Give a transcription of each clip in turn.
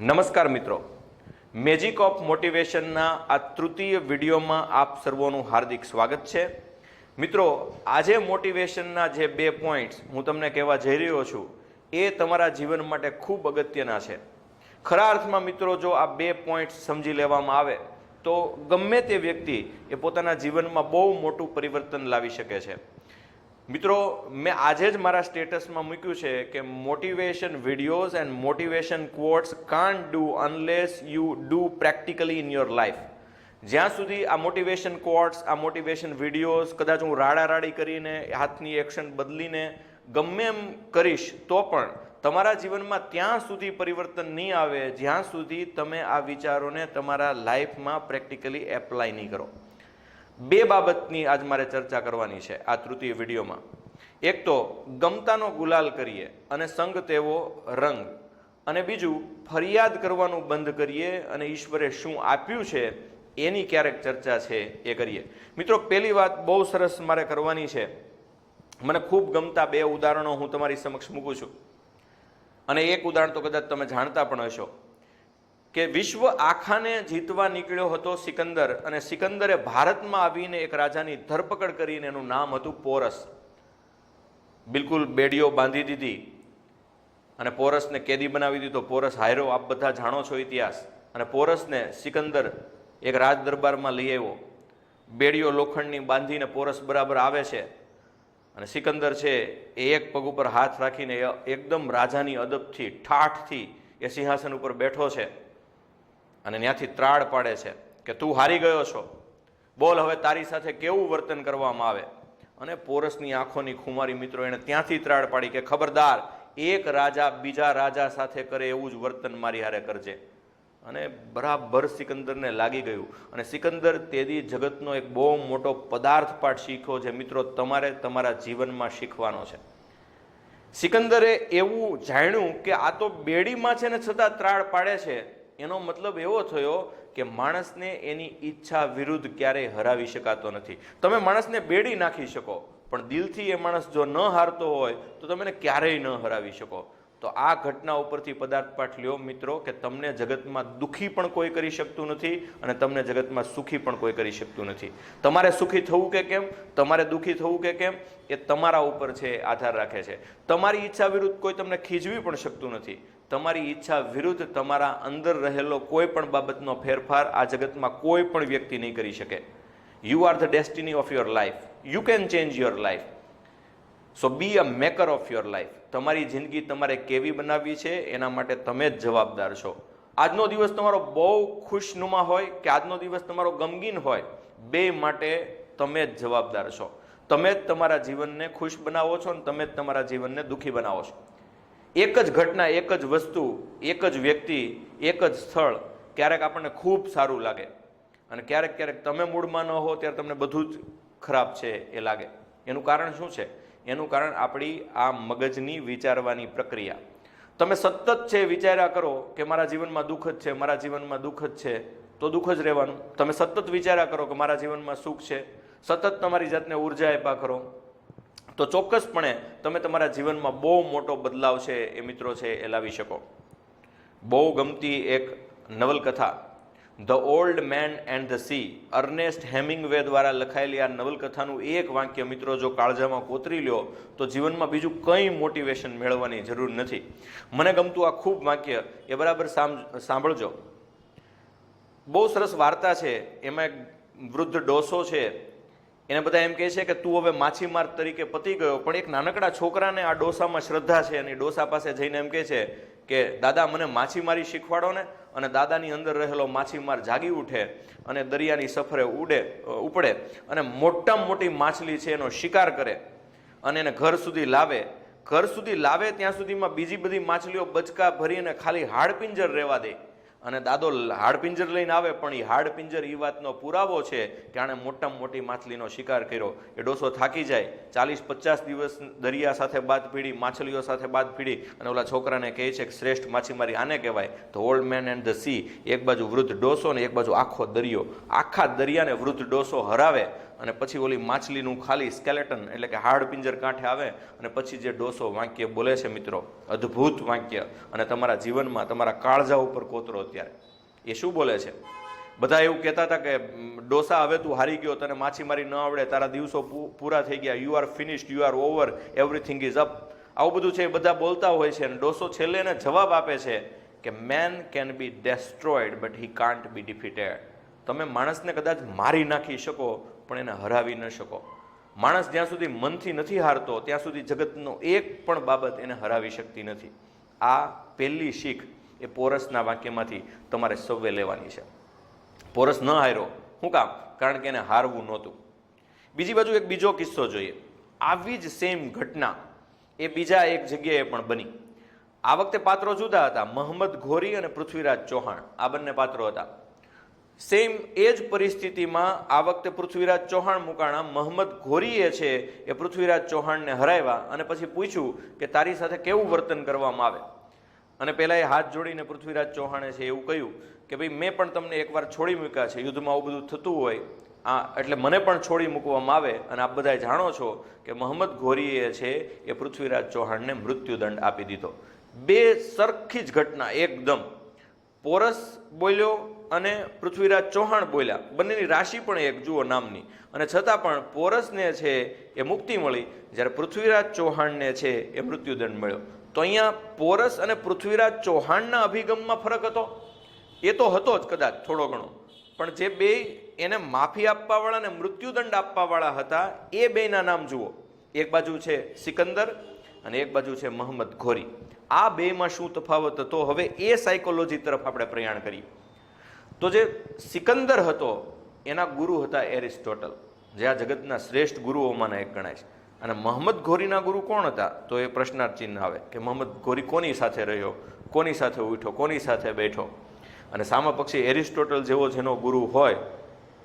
નમસ્કાર મિત્રો. Magic of મોટિવેશનના આ તૃતીય વિડીયોમાં આપ સર્વોનું હાર્દિક સ્વાગત છે. મિત્રો, આજે મોટિવેશનના જે બે પોઈન્ટ્સ હું તમને કહેવા જઈ રહ્યો છું, એ તમારા જીવન માટે ખૂબ અગત્યના છે. ખરા અર્થમાં મિત્રો, જો આ બે પોઈન્ટ્સ સમજી લેવામાં આવે, તો ગમે તે વ્યક્તિ એ પોતાના જીવનમાં બહુ મોટું પરિવર્તન લાવી શકે છે. મિત્રો, મેં આજે જ મારા સ્ટેટસમાં મૂક્યું છે કે motivation videos and motivation quotes can't do unless you do practically in your life જ્યાં સુધી આ મોટિવેશન ક્વોટ્સ આ મોટિવેશન વિડીયોઝ કદાચ હું રાડારાડી કરીને, હાથની એક્શન બદલીને ગમે એમ કરીશ, તો પણ તમારા જીવનમાં ત્યાં સુધી પરિવર્તન નહીં આવે, જ્યાં સુધી તમે આ વિચારોને તમારા લાઈફમાં પ્રેક્ટિકલી એપ્લાય નહીં કરો. બે બાબતની આજ મારે ચર્ચા કરવાની છે આ તૃતીય વિડીયોમાં. એક તો ગમતાનો ગુલાલ કરીએ અને સંગ તેવો રંગ. અને બીજું, ફરિયાદ કરવાનું બંધ કરીએ અને ઈશ્વરે શું આપ્યું છે એની ક્યારેક ચર્ચા છે એ કરીએ. મિત્રો, પહેલી વાત બહુ સરસ મારે કરવાની છે. મને ખૂબ ગમતા બે ઉદાહરણો હું તમારી સમક્ષ મૂકું છું. અને એક ઉદાહરણ તો કદાચ તમે જાણતા પણ હશો. કે વિશ્વ આખાને જીતવા નીકળ્યો હતો સિકંદર અને સિકંદરે ભારતમાં આવીને એક રાજાની ધરપકડ કરીને એનું નામ હતું પોરસ. બિલકુલ બેડીઓ બાંધી દીધી અને પોરસને કેદી બનાવી દીધો. પોરસ હાયરો, આપ બધા જાણો છો ઇતિહાસ. અને પોરસને સિકંદર એક રાજ દરબારમાં લઈ આવ્યો. બેડીઓ લોખંડની બાંધીને પોરસ બરાબર આવે છે. અને સિકંદર છે એ એક પગ ઉપર હાથ રાખીને એકદમ રાજાની અદબથી, ઠાઠથી એ સિંહાસન ઉપર બેઠો છે. અને ત્યાંથી ત્રાડ પાડે છે કે તું હારી ગયો છો. બોલ, હવે તારી સાથે કેવું વર્તન કરવામાં આવે? અને પોરસની આંખોની ખુમારી મિત્રો એણે ત્યાંથી ત્રાડ પાડી કે, ખબરદાર, એક રાજા બીજા રાજા સાથે કરે એવું જ વર્તન મારી હારે કરજે. અને બરાબર સિકંદરને લાગી ગયું. અને સિકંદર તેદી જગતનો એક બહુ મોટો પદાર્થ પાઠ શીખ્યો છે મિત્રો તમારે તમારા જીવનમાં શીખવાનો છે. સિકંદરે એવું જાણ્યું કે આ તો બેડીમાં છે ને છતાં ત્રાડ પાડે છે. એનો મતલબ એવો થયો કે માણસને એની ઈચ્છા વિરુદ્ધ ક્યારેય હરાવી શકાતો નથી. તમે માણસને બેડી નાખી શકો, પણ દિલથી એ માણસ જો ન હારતો હોય, તો તમે ક્યારેય ન હરાવી શકો. તો આ ઘટના ઉપરથી પદાર્થ પાઠ લ્યો મિત્રો, કે તમને જગતમાં દુઃખી પણ કોઈ કરી શકતું નથી અને તમને જગતમાં સુખી પણ કોઈ કરી શકતું નથી. તમારે સુખી થવું કે કેમ? તમારે દુઃખી થવું કે કેમ? એ તમારા ઉપર છે આધાર રાખે છે. તમારી ઈચ્છા વિરુદ્ધ કોઈ તમને ખીજવી પણ શકતું નથી. તમારી ઈચ્છા વિરુદ્ધ તમારા અંદર રહેલો કોઈ પણ બાબતનો ફેરફાર આ જગતમાં કોઈ પણ વ્યક્તિ નહીં કરી શકે. You are the destiny of your life you can change your life so be a maker of your life તમારી જિંદગી તમારે કેવી બનાવવી છે એના માટે તમે જ જવાબદાર છો. આજનો દિવસ તમારો બહુ ખુશનુમા હોય કે આજનો દિવસ તમારો ગમગીન હોય, બે માટે તમે જ જવાબદાર છો. તમે જ તમારા જીવનને ખુશ બનાવો છો અને તમે જ તમારા જીવનને દુઃખી બનાવો છો. એક જ ઘટના, એક જ વસ્તુ, એક જ વ્યક્તિ, એક જ સ્થળ ક્યારેક આપણને ખૂબ સારું લાગે. અને ક્યારેક ક્યારેક તમે મૂડમાં ન હો ત્યારે તમને બધું જ ખરાબ છે એ લાગે. એનું કારણ શું છે? એનું કારણ આપણી આ મગજની વિચારવાની પ્રક્રિયા. તમે સતત છે વિચાર્યા કરો કે મારા જીવનમાં દુઃખ જ છે, મારા જીવનમાં દુઃખ જ છે, તો દુઃખ જ રહેવાનું. તમે સતત વિચાર્યા કરો કે મારા જીવનમાં સુખ છે. સતત તમારી જાતને ઊર્જા આપ્યા કરો. તો ચોક્કસપણે તમે તમારા જીવનમાં બહુ મોટો બદલાવ છે એ મિત્રો છે એ લાવી શકો. બહુ ગમતી એક નવલકથા the old man and the sea Ernest Hemingway દ્વારા લખાયેલી આ નવલકથાનું એક વાક્ય મિત્રો જો કાળજામાં કોતરી લ્યો, તો જીવનમાં બીજું કંઈ મોટિવેશન મેળવવાની જરૂર નથી. મને ગમતું આ ખૂબ વાક્ય, એ બરાબર સાંભળજો. બહુ સરસ વાર્તા છે, એમાં એક વૃદ્ધ ડોસો છે એને બધા એમ કહે છે કે તું હવે માછીમાર તરીકે પતી ગયો, પણ એક નાનકડા છોકરાને આ ડોસામાં શ્રદ્ધા છે અને ડોસા પાસે જઈને એમ કહે છે કે, દાદા, મને માછીમારી શીખવાડો ને. અને દાદાની અંદર રહેલો માછીમાર જાગી ઉઠે અને દરિયાની સફરે ઉડે ઉપડે અને મોટામાં મોટી માછલી છે એનો શિકાર કરે અને એને ઘર સુધી લાવે. ઘર સુધી લાવે, ત્યાં સુધીમાં બીજી બધી માછલીઓ બચકા ભરીને ખાલી હાડપિંજર રહેવા દે. અને દાદો હાડપિંજર લઈને આવે, પણ એ હાડપિંજર એ વાતનો પુરાવો છે કે આણે મોટામાં મોટી માછલીનો શિકાર કર્યો. એ ડોસો થાકી જાય. ચાલીસ પચાસ દિવસ દરિયા સાથે બાદ પીડી, માછલીઓ સાથે બાદ પીડી. અને ઓલા છોકરાને કહે છે કે શ્રેષ્ઠ માછીમારી આને કહેવાય? The old man and the sea. એક બાજુ વૃદ્ધ ડોસો ને એક બાજુ આખો દરિયો. આખા દરિયાને વૃદ્ધ ડોસો હરાવે. અને પછી ઓલી માછલીનું ખાલી સ્કેલેટન એટલે કે હાડ પિંજર કાંઠે આવે અને પછી જે ડોસો વાક્ય બોલે છે મિત્રો, અદ્ભુત વાક્ય અને તમારા જીવનમાં તમારા કાળજા ઉપર કોતરો અત્યારે. એ શું બોલે છે? બધા એવું કહેતા હતા કે ડોસા હવે તું હારી ગયો, તને માછીમારી ન આવડે, તારા દિવસો પૂરા થઈ ગયા you are finished you are over everything is up આવું બધું છે એ બધા બોલતા હોય છે અને ડોસો છેલ્લે એને જવાબ આપે છે કે man can be destroyed but he can't be defeated તમે માણસને કદાચ મારી નાખી શકો પણ એને હરાવી ન શકો. માણસ જ્યાં સુધી મનથી નથી હારતો, ત્યાં સુધી જગતનો એક પણ બાબત એને હરાવી શકતી નથી. આ પહેલી શીખ એ પોરસના વાક્યમાંથી તમારે સૌએ લેવાની છે. પોરસ ન હાર્યો. શું કામ? કારણ કે એને હારવું નહોતું. બીજી બાજુ એક બીજો કિસ્સો જોઈએ. આવી જ સેમ ઘટના એ બીજા એક જગ્યાએ પણ બની. આ વખતે પાત્રો જુદા હતા. મોહમ્મદ ઘોરી અને પૃથ્વીરાજ ચૌહાણ. આ બંને પાત્રો હતા. સેમ એ જ પરિસ્થિતિમાં આ વખતે પૃથ્વીરાજ ચૌહાણ મુકાણા મહંમદ ઘોરીએ છે એ પૃથ્વીરાજ ચૌહાણને હરાવ્યા અને પછી પૂછ્યું કે તારી સાથે કેવું વર્તન કરવામાં આવે? અને પહેલાં એ હાથ જોડીને પૃથ્વીરાજ ચૌહાણે છે એવું કહ્યું કે ભાઈ, મેં પણ તમને એકવાર છોડી મૂક્યા છે. યુદ્ધમાં આવું બધું થતું હોય, આ એટલે મને પણ છોડી મૂકવામાં આવે. અને આપ બધાએ જાણો છો કે મહંમદ ઘોરીએ છે એ પૃથ્વીરાજ ચૌહાણને મૃત્યુદંડ આપી દીધો. બે સરખી જ ઘટના, એકદમ. પોરસ બોલ્યો અને પૃથ્વીરાજ ચૌહાણ બોલ્યા. બંનેની રાશિ પણ એક, જુઓ નામની. અને છતાં પણ પોરસને છે એ મુક્તિ મળી. જ્યારે પૃથ્વીરાજ ચૌહાણને છે એ મૃત્યુદંડ મળ્યો. તો અહીંયા પોરસ અને પૃથ્વીરાજ ચૌહાણના અભિગમમાં ફરક હતો? એ તો હતો જ કદાચ થોડો ઘણો. પણ જે બે એને માફી આપવાવાળા અને મૃત્યુદંડ આપવાવાળા હતા, એ બેના નામ જુઓ. એક બાજુ છે સિકંદર અને એક બાજુ છે મોહમ્મદ ઘોરી. આ બેમાં શું તફાવત હતો? હવે એ સાયકોલોજી તરફ આપણે પ્રયાણ કરીએ. તો જે સિકંદર હતો, એના ગુરુ હતા એરિસ્ટોટલ, જે આ જગતના શ્રેષ્ઠ ગુરુઓમાંના એક ગણાય છે. અને મોહમ્મદ ઘોરીના ગુરુ કોણ હતા? તો એ પ્રશ્નાર્થ ચિહ્ન આવે કે મોહમ્મદ ઘોરી કોની સાથે રહ્યો? કોની સાથે ઉઠ્યો? કોની સાથે બેઠો? અને સામા પક્ષી એરિસ્ટોટલ જેવો જેનો ગુરુ હોય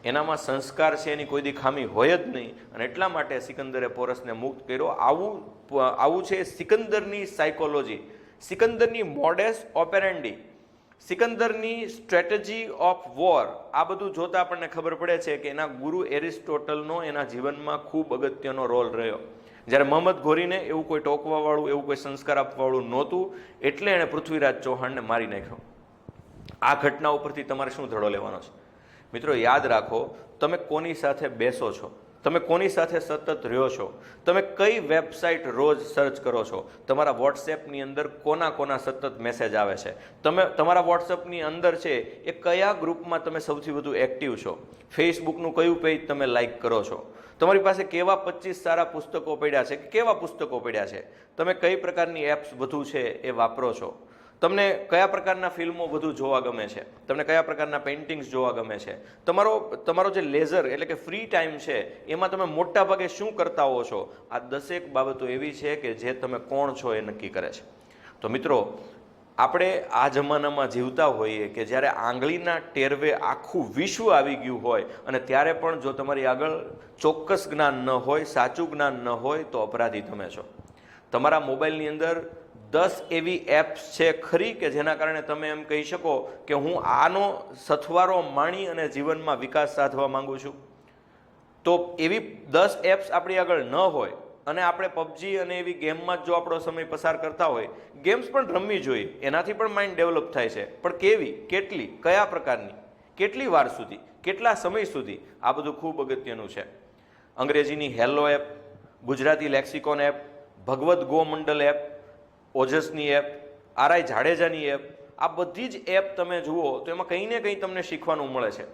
એનામાં સંસ્કાર છે એની કોઈ દી ખામી હોય જ નહીં. અને એટલા માટે સિકંદરે પોરસને મુક્ત કર્યો. આવું આવું છે સિકંદરની સાયકોલોજી સિકંદરની મોડેસ ઓપેરેન્ડી. સિકંદરની સ્ટ્રેટેજી ઓફ વોર આ બધું જોતા આપણને ખબર પડે છે કે એના ગુરુ એરિસ્ટોટલનો એના જીવનમાં ખૂબ અગત્યનો રોલ રહ્યો. જ્યારે મોહમ્મદ ઘોરીને એવું કોઈ ટોકવાવાળું, એવું કોઈ સંસ્કાર આપવાવાળું નહોતું, એટલે એણે પૃથ્વીરાજ ચૌહાણને મારી નાખ્યો. આ ઘટના ઉપરથી તમારે શું ધડો લેવાનો છે? મિત્રો, યાદ રાખો, તમે કોની સાથે બેસો છો? તમે કોની સાથે સતત રહ્યો છો? તમે કઈ વેબસાઇટ રોજ સર્ચ કરો છો? તમારા વોટ્સએપની અંદર કોના કોના સતત મેસેજ આવે છે? તમે, તમારા વોટ્સએપની અંદર છે, એ કયા ગ્રુપમાં તમે સૌથી વધુ એક્ટિવ છો? ફેસબુકનું કયું પેજ તમે લાઇક કરો છો? તમારી પાસે કેવા પચીસ સારા પુસ્તકો પડ્યા છે? કે કેવા પુસ્તકો પડ્યા છે? તમે કઈ પ્રકારની એપ્સ વધુ છે એ વાપરો છો? તમને કયા પ્રકારના ફિલ્મો વધુ જોવા ગમે છે? તમને કયા પ્રકારના પેઇન્ટિંગ્સ જોવા ગમે છે? તમારો તમારો જે લેઝર એટલે કે ફ્રી ટાઈમ છે, એમાં તમે મોટા ભાગે શું કરતા હો છો? આ દસેક બાબતો એવી છે કે જે તમે કોણ છો એ નક્કી કરે છે. તો મિત્રો, આપણે આ જમાનામાં જીવતા હોઈએ કે જ્યારે આંગળીના ટેરવે આખું વિશ્વ આવી ગયું હોય અને ત્યારે પણ જો તમારી આગળ ચોક્કસ જ્ઞાન ન હોય, સાચું જ્ઞાન ન હોય તો અપરાધી તમે છો. તમારા મોબાઈલની અંદર દસ એવી એપ્સ છે ખરી કે જેના કારણે તમે એમ કહી શકો કે હું આનો સથવારો માણી અને જીવનમાં વિકાસ સાધવા માંગુ છું? તો એવી દસ એપ્સ આપણી આગળ ન હોય અને આપણે પબજી અને એવી ગેમમાં જ જો આપણો સમય પસાર કરતા હોય ગેમ્સ પણ રમવી જોઈએ. એનાથી પણ માઇન્ડ ડેવલપ થાય છે. પણ કેવી? કેટલી? કયા પ્રકારની? કેટલી વાર સુધી? કેટલા સમય સુધી? આ બધું ખૂબ અગત્યનું છે. અંગ્રેજીની hello app Gujarati lexicon app Bhagavadgomandal app ઓજસની app, RI જાડેજાની એપ, આ બધી જ એપ તમે જુઓ તો એમાં કંઈ ને કંઈ તમને શીખવાનું મળે છે.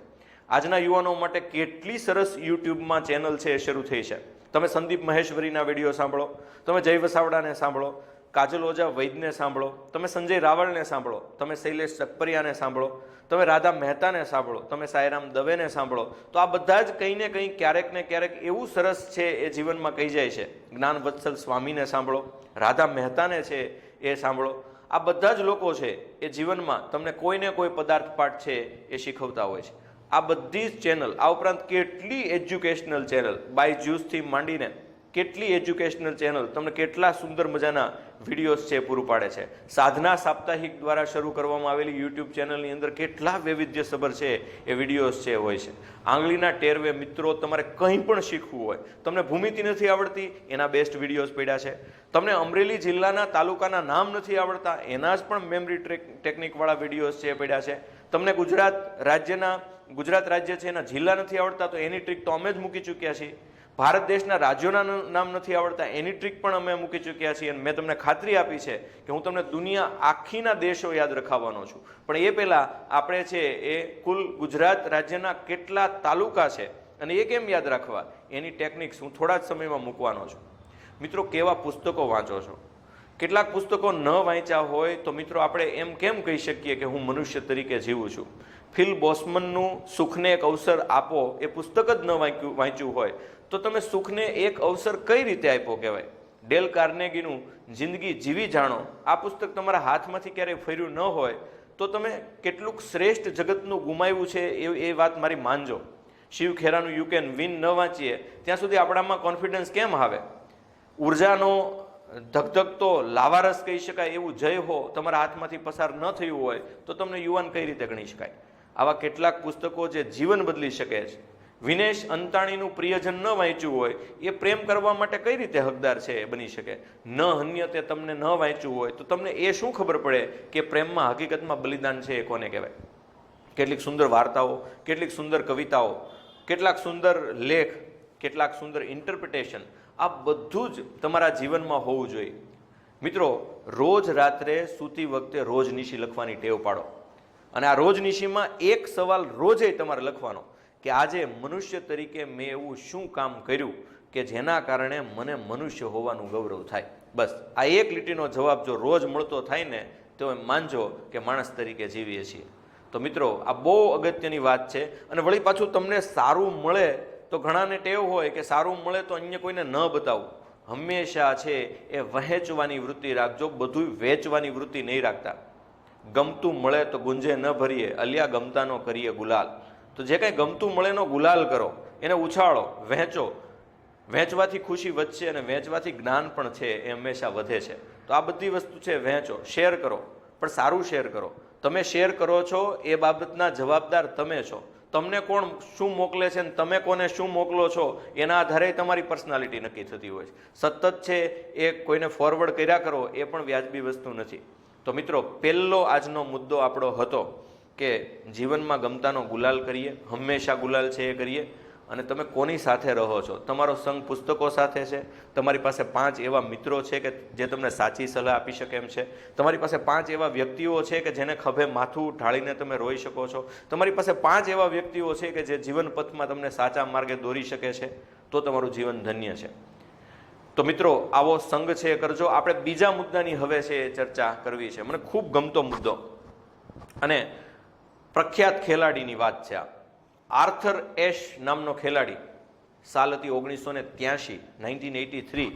આજના યુવાનો માટે કેટલી સરસ યુટ્યુબમાં ચેનલ છે એ શરૂ થઈ છે. તમે સંદીપ મહેશ્વરીના વીડિયો સાંભળો, તમે જય વસાવડાને સાંભળો કાજલ ઓઝા વૈદને સાંભળો. તમે સંજય રાવળને સાંભળો. તમે શૈલેષ સકપરિયાને સાંભળો. તમે રાધા મહેતાને સાંભળો. તમે સાયરામ દવેને સાંભળો. તો આ બધા જ કંઈ ને કંઈ ક્યારેક ને ક્યારેક એવું સરસ છે એ જીવનમાં કહી જાય છે. જ્ઞાન વત્સલ સ્વામીને સાંભળો. રાધા મહેતાને છે એ સાંભળો. આ બધા જ લોકો છે એ જીવનમાં તમને કોઈને કોઈ પદાર્થ પાઠ છે એ શીખવતા હોય છે. આ બધી જ ચેનલ આ ઉપરાંત કેટલી એજ્યુકેશનલ ચેનલ બાય જ્યુસથી માંડીને કેટલી એજ્યુકેશનલ ચેનલ તમને કેટલા સુંદર મજાના વિડીયોઝ છે પૂરું પાડે છે. સાધના સાપ્તાહિક દ્વારા શરૂ કરવામાં આવેલી યુટ્યુબ ચેનલની અંદર કેટલા વૈવિધ્યસભર છે એ વિડીયોઝ છે, હોય છે. આંગળીના ટેરવે મિત્રો, તમારે કંઈ પણ શીખવું હોય, તમને ભૂમિતિ નથી આવડતી, એના બેસ્ટ વિડીયોઝ પડ્યા છે. તમને અમરેલી જિલ્લાના તાલુકાના નામ નથી આવડતા, એના જ પણ મેમરી ટેકનિકવાળા વિડીયોઝ છે પડ્યા છે. તમને ગુજરાત રાજ્યના, ગુજરાત રાજ્ય છે એના જિલ્લા નથી આવડતા, તો એની ટ્રીક તો અમે જ મૂકી ચૂક્યા છીએ. ભારત દેશના રાજ્યોના નામ નથી આવડતા, એની ટ્રીક પણ અમે મૂકી ચૂક્યા છીએ અને મેં તમને ખાતરી આપી છે કે હું તમને દુનિયા આખીના દેશો યાદ રખાવવાનો છું. પણ એ પહેલાં આપણે છે એ કુલ ગુજરાત રાજ્યના કેટલા તાલુકા છે અને એ કેમ યાદ રાખવા? એની ટેકનિક્સ હું થોડા જ સમયમાં મૂકવાનો છું. મિત્રો, કેવા પુસ્તકો વાંચો છો? કેટલાક પુસ્તકો ન વાંચ્યા હોય તો મિત્રો, આપણે એમ કેમ કહી શકીએ કે હું મનુષ્ય તરીકે જીવું છું? ફિલ બોસમનનું સુખને એક અવસર આપો એ પુસ્તક જ ન વાંચ્યું વાંચ્યું હોય તો તમે સુખને એક અવસર કઈ રીતે આપ્યો કહેવાય? ડેલ કાર્નેગીનું જિંદગી જીવી જાણો. આ પુસ્તક તમારા હાથમાંથી ક્યારેય ફર્યું ન હોય તો તમે કેટલુંક શ્રેષ્ઠ જગતનું ગુમાવ્યું છે એ એ વાત મારી માનજો. શિવ ખેરાનું યુ કેન વિન ન વાંચીએ, ત્યાં સુધી આપણામાં કોન્ફિડન્સ કેમ આવે? ઉર્જાનો ધગધગતો લાવારસ કહી શકાય, એવું જય હો, તમારા હાથમાંથી પસાર ન થયું હોય તો તમને યુવાન કઈ રીતે ગણી શકાય? આવા કેટલાક પુસ્તકો જે જીવન બદલી શકે છે. વિનેશ અંતાણીનું પ્રિયજન ન વાંચ્યું હોય, એ પ્રેમ કરવા માટે કઈ રીતે હકદાર છે એ બની શકે? ન હન્ય તે તમને ન વાંચ્યું હોય, તો તમને એ શું ખબર પડે કે પ્રેમમાં હકીકતમાં બલિદાન છે એ કોને કહેવાય? કેટલીક સુંદર વાર્તાઓ, કેટલીક સુંદર કવિતાઓ, કેટલાક સુંદર લેખ, કેટલાક સુંદર ઇન્ટરપ્રિટેશન આ બધું જ તમારા જીવનમાં હોવું જોઈએ. મિત્રો, રોજ રાત્રે સૂતી વખતે રોજ નિશી લખવાની ટેવ પાડો. અને આ રોજ નિશીમાં એક સવાલ રોજે તમારે લખવાનો. કે આજે મનુષ્ય તરીકે મેં એવું શું કામ કર્યું કે જેના કારણે મને મનુષ્ય હોવાનું ગૌરવ થાય? બસ, આ એક લીટીનો જવાબ જો રોજ મળતો થાય ને, તો એમ માનજો કે માણસ તરીકે જીવીએ છીએ. તો મિત્રો, આ બહુ અગત્યની વાત છે અને વળી પાછું તમને સારું મળે તો ઘણાને ટેવ હોય કે સારું મળે તો અન્ય કોઈને ન બતાવવું હંમેશા છે એ વહેંચવાની વૃત્તિ રાખજો, બધું વેચવાની વૃત્તિ નહીં રાખતા. ગમતું મળે તો ગુંજે ન ભરીએ, અલિયા ગમતાનો કરીએ ગુલાલ. તો જે કાંઈ ગમતું મળે એનો ગુલાલ કરો, એને ઉછાળો, વહેંચો. વહેંચવાથી ખુશી વધશે અને વહેંચવાથી જ્ઞાન પણ છે એ હંમેશા વધે છે. તો આ બધી વસ્તુ છે, વહેંચો, શેર કરો, પણ સારું શેર કરો. તમે શેર કરો છો એ બાબતના જવાબદાર તમે છો. તમને કોણ શું મોકલે છે ને તમે કોને શું મોકલો છો એના આધારે તમારી પર્સનાલિટી નક્કી થતી હોય છે. સતત છે એ કોઈને ફોરવર્ડ કર્યા કરો એ પણ વ્યાજબી વસ્તુ નથી. તો મિત્રો, પહેલો આજનો મુદ્દો આપણો હતો કે જીવનમાં ગમતાનો ગુલાલ કરીએ, હંમેશા ગુલાલ છે એ કરીએ. અને તમે કોની સાથે રહો છો? તમારો સંગ પુસ્તકો સાથે છે? તમારી પાસે પાંચ એવા મિત્રો છે કે જે તમને સાચી સલાહ આપી શકે એમ છે? તમારી પાસે પાંચ એવા વ્યક્તિઓ છે કે જેને ખભે માથું ઢાળીને તમે રોઈ શકો છો? તમારી પાસે પાંચ એવા વ્યક્તિઓ છે કે જે જીવન પથમાં તમને સાચા માર્ગે દોરી શકે છે? તો તમારું જીવન ધન્ય છે. તો મિત્રો, આવો સંગ છે એ કરજો. આપણે બીજા મુદ્દાની હવે છે એ ચર્ચા કરવી છે. મને ખૂબ ગમતો મુદ્દો. અને પ્રખ્યાત ખેલાડીની વાત છે આ. આર્થર એશ નામનો ખેલાડી સાલ હતી ઓગણીસો ને ત્યાંશી, નાઇન્ટીન એટી થ્રી.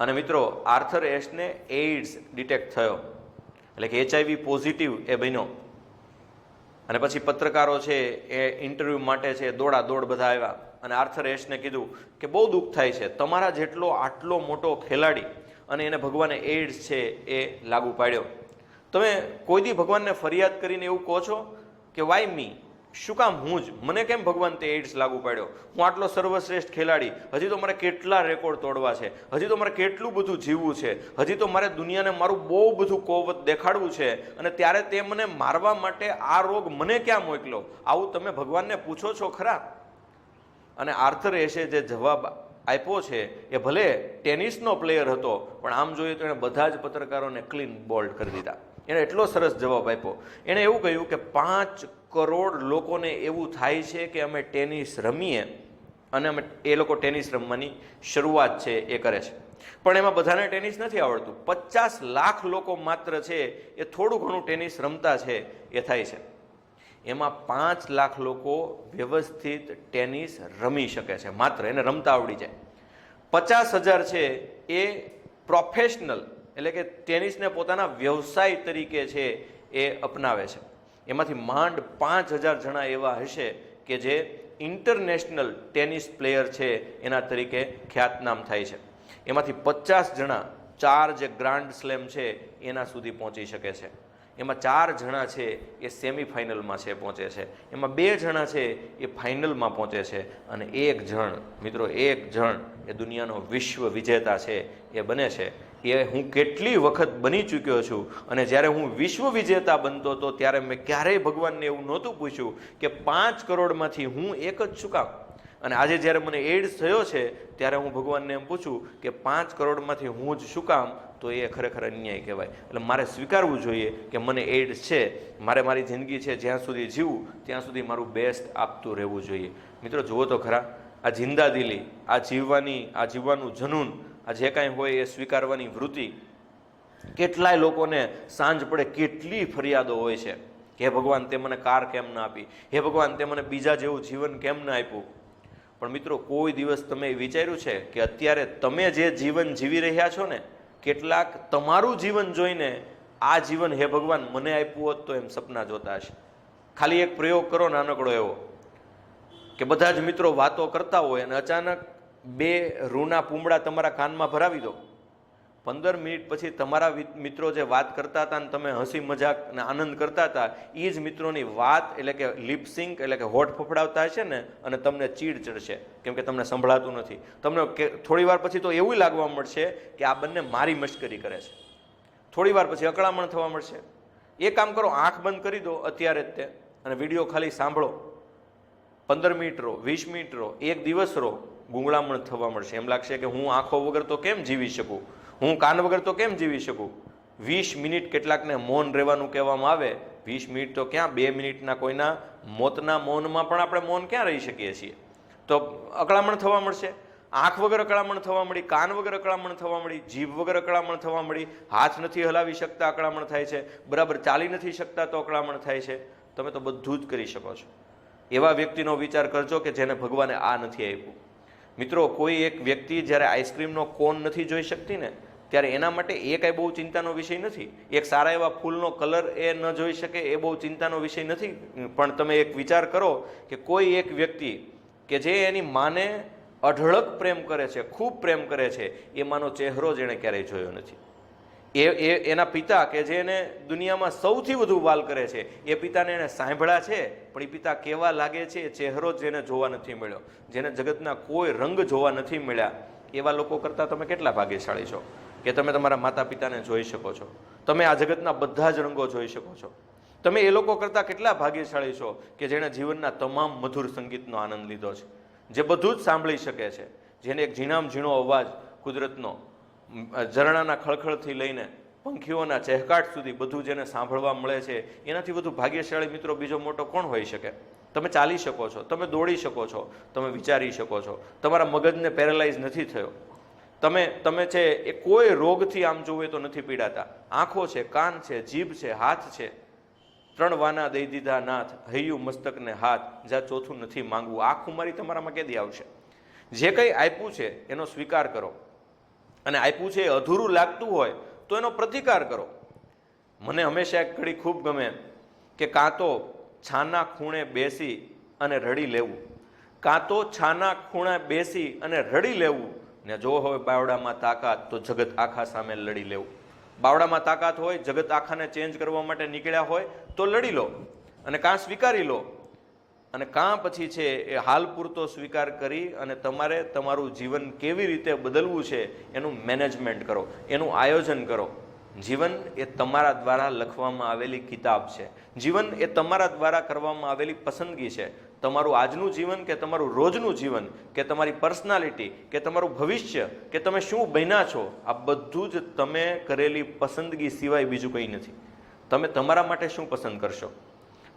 અને મિત્રો, આર્થર એશને એઇડ્સ ડિટેક્ટ થયો. એટલે કે એચઆઈવી પોઝિટિવ એ બન્યો. અને પછી પત્રકારો છે એ ઇન્ટરવ્યૂ માટે છે દોડા દોડ બધા આવ્યા. અને આર્થર એશને કીધું કે બહુ દુઃખ થાય છે, તમારા જેટલો આટલો મોટો ખેલાડી અને એને ભગવાને એઇડ્સ છે એ લાગુ પાડ્યો. તમે કોઈ દી ભગવાનને ફરિયાદ કરીને એવું કહો છો? કે વાય મી શું કામ હું જ? મને કેમ ભગવાન તે એઇડ્સ લાગુ પાડ્યો? હું આટલો સર્વશ્રેષ્ઠ ખેલાડી. હજી તો મારે કેટલા રેકોર્ડ તોડવા છે? હજી તો મારે કેટલું બધું જીવવું છે? હજી તો મારે દુનિયાને મારું બહુ બધું કોવત દેખાડવું છે અને ત્યારે તે મને મારવા માટે આ રોગ મને ક્યાં મોકલો આવું તમે ભગવાનને પૂછો છો ખરા? અને આર્થર એશે જે જવાબ આપ્યો છે, એ ભલે ટેનિસનો પ્લેયર હતો, પણ આમ જોઈએ તો એણે બધા જ પત્રકારોને ક્લીન બોલ્ડ કરી દીધા. એણે એટલો સરસ જવાબ આપ્યો. એણે એવું કહ્યું કે પાંચ કરોડ લોકોને એવું થાય છે કે અમે ટેનિસ રમીએ અને અમે એ લોકો ટેનિસ રમવાની શરૂઆત છે એ કરે છે. પણ એમાં બધાને ટેનિસ નથી આવડતું. પચાસ લાખ લોકો માત્ર છે એ થોડું ઘણું ટેનિસ રમતા છે એ થાય છે. એમાં પાંચ લાખ લોકો વ્યવસ્થિત ટેનિસ રમી શકે છે. માત્ર એને રમતા આવડી જાય. પચાસ હજાર છે એ પ્રોફેશનલ એટલે કે ટેનિસને પોતાના વ્યવસાય તરીકે છે એ અપનાવે છે. એમાંથી માંડ પાંચ હજાર જણા એવા હશે કે જે ઇન્ટરનેશનલ ટેનિસ પ્લેયર છે એના તરીકે ખ્યાતનામ થાય છે. એમાંથી પચાસ જણા ચાર જે ગ્રાન્ડ સ્લેમ છે એના સુધી પહોંચી શકે છે. એમાં ચાર જણા છે એ સેમિફાઇનલમાં છે પહોંચે છે. એમાં બે જણા છે એ ફાઇનલમાં પહોંચે છે અને એક જણ, મિત્રો, એક જણ એ દુનિયાનો વિશ્વ વિજેતા છે એ બને છે. એ હું કેટલી વખત બની ચૂક્યો છું અને જ્યારે હું વિશ્વ વિજેતા બનતો હતો, ત્યારે મેં ક્યારેય ભગવાનને એવું નહોતું પૂછ્યું કે પાંચ કરોડમાંથી હું એક જ શું કામ. અને આજે જ્યારે મને એડ્સ થયો છે, ત્યારે હું ભગવાનને એમ પૂછું કે પાંચ કરોડમાંથી હું જ શું કામ? તો એ ખરેખર અન્યાય કહેવાય. એટલે મારે સ્વીકારવું જોઈએ કે મને એડ્સ છે. મારે મારી જિંદગી છે જ્યાં સુધી જીવું, ત્યાં સુધી મારું બેસ્ટ આપતું રહેવું જોઈએ. મિત્રો, જુઓ તો ખરા, આ જિંદાદિલી આ જીવવાની, આ જીવવાનું જનૂન આ જે કાંઈ હોય એ સ્વીકારવાની વૃત્તિ કેટલાય લોકોને સાંજ પડે કેટલી ફરિયાદો હોય છે. હે ભગવાન, તે મને કાર કેમ ના આપી? હે ભગવાન, તે મને બીજા જેવું જીવન કેમ ના આપ્યું? પણ મિત્રો, કોઈ દિવસ તમે વિચાર્યું છે કે અત્યારે તમે જે જીવન જીવી રહ્યા છો ને, કેટલાક તમારું જીવન જોઈને આ જીવન હે ભગવાન, મને આપ્યું હોત તો એમ સપના જોતા હશે. ખાલી એક પ્રયોગ કરો નાનકડો એવો. કે બધા જ મિત્રો વાતો કરતા હોય અને અચાનક બે રૂના પૂમડા તમારા કાનમાં ભરાવી દો. પંદર મિનિટ પછી તમારા મિત્રો જે વાત કરતા હતા ને તમે હસી મજાક ને આનંદ કરતા હતા એ જ મિત્રોની વાત એટલે કે લિપસિંક એટલે કે હોઠ ફફડાવતા હશે ને અને તમને ચીડ ચડશે. કેમ કે તમને સંભળાતું નથી. તમને કે, થોડી વાર પછી તો એવું લાગવા મળશે કે આ બંને મારી મશ્કરી કરે છે. થોડી વાર પછી અકળામણ થવા મળશે. એ કામ કરો, આંખ બંધ કરી દો અત્યારે જ તે અને વીડિયો ખાલી સાંભળો. પંદર મિનિટ રહો વીસ મિનિટ રહો એક દિવસ રહો ગુંગળામણ થવા મળશે. એમ લાગશે કે હું આંખો વગર તો કેમ જીવી શકું? હું કાન વગર તો કેમ જીવી શકું? વીસ મિનિટ કેટલાકને મૌન રહેવાનું કહેવામાં આવે. વીસ મિનિટ તો ક્યાં? બે મિનિટના કોઈના મોતના મૌનમાં પણ આપણે મૌન ક્યાં રહી શકીએ છીએ? તો અકળામણ થવા મળશે. આંખ વગર અકળામણ થવા મળી, કાન વગર અકળામણ થવા મળી, જીભ વગર અકળામણ થવા મળી, હાથ નથી હલાવી શકતા અકળામણ થાય છે, બરાબર ચાલી નથી શકતા તો અકળામણ થાય છે. તમે તો બધું જ કરી શકો છો. એવા વ્યક્તિનો વિચાર કરજો કે જેને ભગવાને આ નથી આપ્યું. મિત્રો, કોઈ એક વ્યક્તિ જ્યારે આઈસ્ક્રીમનો કોન નથી જોઈ શકતી ને, ત્યારે એના માટે એ કાંઈ બહુ ચિંતાનો વિષય નથી. એક સારા એવા ફૂલનો કલર એ ન જોઈ શકે એ બહુ ચિંતાનો વિષય નથી. પણ તમે એક વિચાર કરો કે કોઈ એક વ્યક્તિ કે જે એની માને અઢળક પ્રેમ કરે છે, ખૂબ પ્રેમ કરે છે, એ માનો ચહેરો જેણે ક્યારેય જોયો નથી. એ એ, એના પિતા કે જે એને દુનિયામાં સૌથી વધુ વાલ કરે છે, એ પિતાને એને સાંભળ્યા છે, પણ એ પિતા કેવા લાગે છે, એ ચહેરો જેને જોવા નથી મળ્યો. જેને જગતના કોઈ રંગ જોવા નથી મળ્યા. એવા લોકો કરતાં તમે કેટલા ભાગ્યશાળી છો? કે તમે તમારા માતા પિતાને જોઈ શકો છો? તમે આ જગતના બધા જ રંગો જોઈ શકો છો? તમે એ લોકો કરતાં કેટલા ભાગ્યશાળી છો કે જેણે જીવનના તમામ મધુર સંગીતનો આનંદ લીધો છે? જે બધું જ સાંભળી શકે છે. જેને એક ઝીણામ ઝીણો અવાજ કુદરતનો ઝરણાના ખળખળથી લઈને પંખીઓના ચહેકાટ સુધી બધું જેને સાંભળવા મળે છે, એનાથી વધુ ભાગ્યશાળી મિત્રો બીજો મોટો કોણ હોઈ શકે? તમે ચાલી શકો છો, તમે દોડી શકો છો, તમે વિચારી શકો છો. તમારા મગજને પેરેલાઇઝ નથી થયો. તમે તમે છે એ કોઈ રોગથી આમ જોવે તો નથી પીડાતા. આંખો છે, કાન છે, જીભ છે, હાથ છે. ત્રણ વાના દઈ દીધા નાથ, હૈયું મસ્તકને હાથ જ્યાં ચોથું નથી માંગવું. આ ખુમારી તમારામાં કેદી આવશે? જે કંઈ આપ્યું છે, એનો સ્વીકાર કરો. અને આપ્યું છે એ અધૂરું લાગતું હોય તો એનો પ્રતિકાર કરો. મને હંમેશા એક ઘડી ખૂબ ગમે કે કાં તો છાના ખૂણે બેસી અને રડી લેવું. કાં તો છાના ખૂણે બેસી અને રડી લેવું. ને જો હોય બાવડામાં તાકાત તો જગત આખા સામે લડી લેવું. બાવડામાં તાકાત હોય, જગત આખાને ચેન્જ કરવા માટે નીકળ્યા હોય તો લડી લો અને કાં સ્વીકારી લો. અને કાં પછી છે એ હાલ પૂરતો સ્વીકાર કરી અને તમારે તમારું જીવન કેવી રીતે બદલવું છે એનું મેનેજમેન્ટ કરો, એનું આયોજન કરો. જીવન એ તમારા દ્વારા લખવામાં આવેલી કિતાબ છે. જીવન એ તમારા દ્વારા કરવામાં આવેલી પસંદગી છે. તમારું આજનું જીવન કે તમારું રોજનું જીવન કે તમારી પર્સનાલિટી કે તમારું ભવિષ્ય કે તમે શું બન્યા છો, આ બધું જ તમે કરેલી પસંદગી સિવાય બીજું કંઈ નથી. તમે તમારા માટે શું પસંદ કરશો?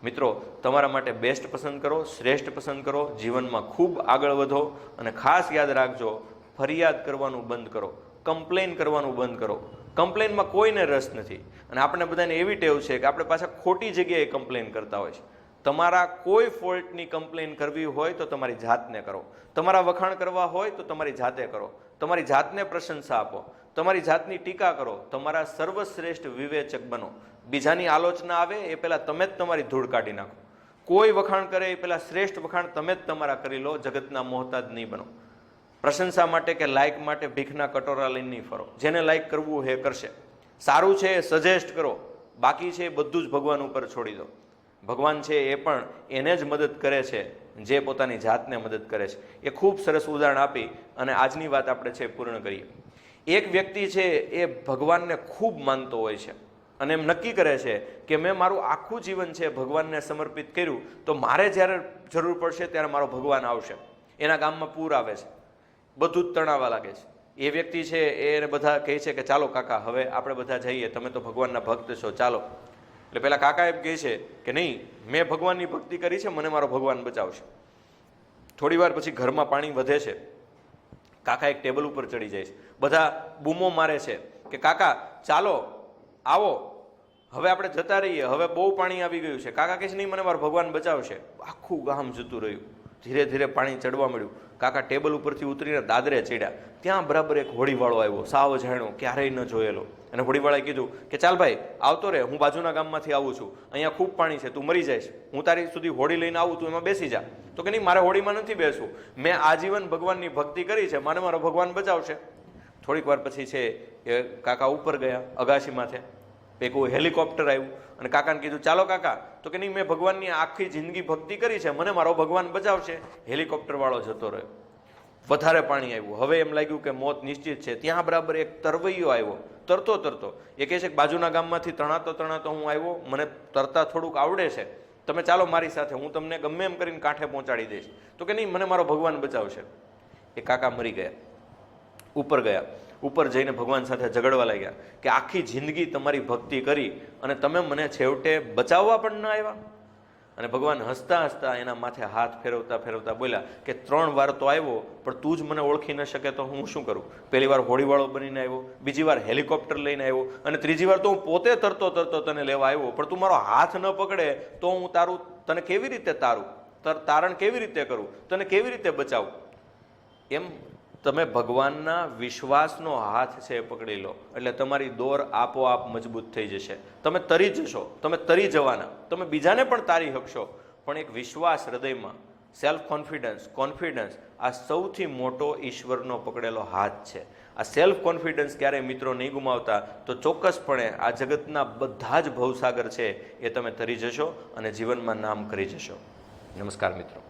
મિત્રો, તમારા માટે બેસ્ટ પસંદ કરો, શ્રેષ્ઠ પસંદ કરો, જીવનમાં ખૂબ આગળ વધો અને ખાસ યાદ રાખજો, ફરિયાદ કરવાનું બંધ કરો કમ્પ્લેન કરવાનું બંધ કરો. કમ્પ્લેનમાં કોઈને રસ નથી. અને આપણે બધાને એવી ટેવ છે કે આપણે પાછા ખોટી જગ્યાએ કમ્પ્લેન કરતા હોય છે. તમારા કોઈ ફોલ્ટની કમ્પ્લેન કરવી હોય તો તમારી જાતને કરો. તમારા વખાણ કરવા હોય તો તમારી જાતે કરો. તમારી જાતને પ્રશંસા આપો. તમારી જાતની ટીકા કરો. તમારા સર્વશ્રેષ્ઠ વિવેચક બનો. બીજાની આલોચના આવે, એ પહેલાં તમે જ તમારી ધૂળ કાઢી નાખો. કોઈ વખાણ કરે, એ પહેલાં શ્રેષ્ઠ વખાણ તમે જ તમારા કરી લો, જગતના મોહતાજ નહીં બનો. પ્રશંસા માટે કે લાઇક માટે ભીખના કટોરા લઈને નહીં ફરો. જેને લાઇક કરવું હે કરશે. સારું છે એ સજેસ્ટ કરો. બાકી છે એ બધું જ ભગવાન ઉપર છોડી દો. ભગવાન છે એ પણ એને જ મદદ કરે છે, જે પોતાની જાતને મદદ કરે છે. એ ખૂબ સરસ ઉદાહરણ આપી અને આજની વાત આપણે છે પૂર્ણ કરીએ. એક વ્યક્તિ છે એ ભગવાનને ખૂબ માનતો હોય છે. અને એમ નક્કી કરે છે કે મેં મારું આખું જીવન છે ભગવાનને સમર્પિત કર્યું, તો મારે જ્યારે જરૂર પડશે ત્યારે મારો ભગવાન આવશે. એના ગામમાં પૂર આવે છે. બધું જ તણાવા લાગે છે. એ વ્યક્તિ છે એને બધા કહે છે કે, ચાલો કાકા, હવે આપણે બધા જઈએ. તમે તો ભગવાનના ભક્ત છો. ચાલો. એટલે પેલા કાકા એમ કહે છે કે, નહીં, મેં ભગવાનની ભક્તિ કરી છે. મને મારો ભગવાન બચાવશે. થોડી વાર પછી ઘરમાં પાણી વધે છે. કાકા એક ટેબલ ઉપર ચડી જાય છે. બધા બૂમો મારે છે કે, કાકા, ચાલો, આવો. હવે આપણે જતા રહીએ. હવે બહુ પાણી આવી ગયું છે. કાકા કહે છે, નહીં, મને મારો ભગવાન બચાવશે. આખું ગામ જતું રહ્યું. ધીરે ધીરે પાણી ચડવા મળ્યું કાકા ટેબલ ઉપરથી ઉતરીને દાદરે ચડ્યા. ત્યાં બરાબર એક હોડીવાળો આવ્યો. સાવ જાણ્યો, ક્યારેય ન જોયેલો. અને હોડીવાળાએ કીધું કે, ચાલ ભાઈ, આવતો રે. હું બાજુના ગામમાંથી આવું છું. અહીંયા ખૂબ પાણી છે. તું મરી જઈશ. હું તારી સુધી હોડી લઈને આવું. તું એમાં બેસી જા. તો કે, નહીં, મારે હોડીમાં નથી બેસવું. મેં આજીવન ભગવાનની ભક્તિ કરી છે. મને મારો ભગવાન બચાવશે. થોડીક વાર પછી છે એ કાકા ઉપર ગયા, અગાશી એક હેલિકોપ્ટર આવ્યું. અને કાકાને કીધું, ચાલો કાકા. તો કે નહીં, મેં ભગવાનની આખી જિંદગી ભક્તિ કરી છે. મને મારો ભગવાન બચાવશે હેલિકોપ્ટરવાળો જતો રહ્યો. વધારે પાણી આવ્યું. હવે એમ લાગ્યું કે મોત નિશ્ચિત છે. ત્યાં બરાબર એક તરવૈયો આવ્યો. તરતો તરતો. એ કહે છે કે બાજુના ગામમાંથી તણાતો તણાતો હું આવ્યો. મને તરતા થોડુંક આવડે છે. તમે ચાલો મારી સાથે. હું તમને ગમે એમ કરીને કાંઠે પહોંચાડી દઈશ. તો કે નહીં, મને મારો ભગવાન બચાવશે એ કાકા મરી ગયા. ઉપર ગયા. ઉપર જઈને ભગવાન સાથે ઝઘડવા લાગ્યા કે આખી જિંદગી તમારી ભક્તિ કરી અને તમે મને છેવટે બચાવવા પણ ન આવ્યા. અને ભગવાન હસતા હસતા એના માથે હાથ ફેરવતા ફેરવતા બોલ્યા કે ત્રણ વાર તો આવ્યો, પણ તું જ મને ઓળખી ન શકે તો હું શું કરું? પહેલી વાર હોળીવાળો બનીને આવ્યો, બીજી વાર હેલિકોપ્ટર લઈને આવ્યો અને ત્રીજી વાર તો હું પોતે તરતો તરતો તને લેવા આવ્યો, પણ તું મારો હાથ ન પકડે તો હું તારું, તને કેવી રીતે તારું? તર તારણ કેવી રીતે કરું? તને કેવી રીતે બચાવું? એમ તમે ભગવાનના વિશ્વાસનો હાથ છે એ પકડી લો. એટલે તમારી દોર આપોઆપ મજબૂત થઈ જશે. તમે તરી જશો. તમે તરી જવાના. તમે બીજાને પણ તારી શકશો પણ એક વિશ્વાસ હૃદયમાં સેલ્ફ કોન્ફિડન્સ કોન્ફિડન્સ આ સૌથી મોટો ઈશ્વરનો પકડેલો હાથ છે. આ સેલ્ફ કોન્ફિડન્સ ક્યારેય મિત્રો નહીં ગુમાવતા, તો ચોક્કસપણે આ જગતના બધા જ ભવસાગર છે એ તમે તરી જશો અને જીવનમાં નામ કરી જશો. નમસ્કાર મિત્રો.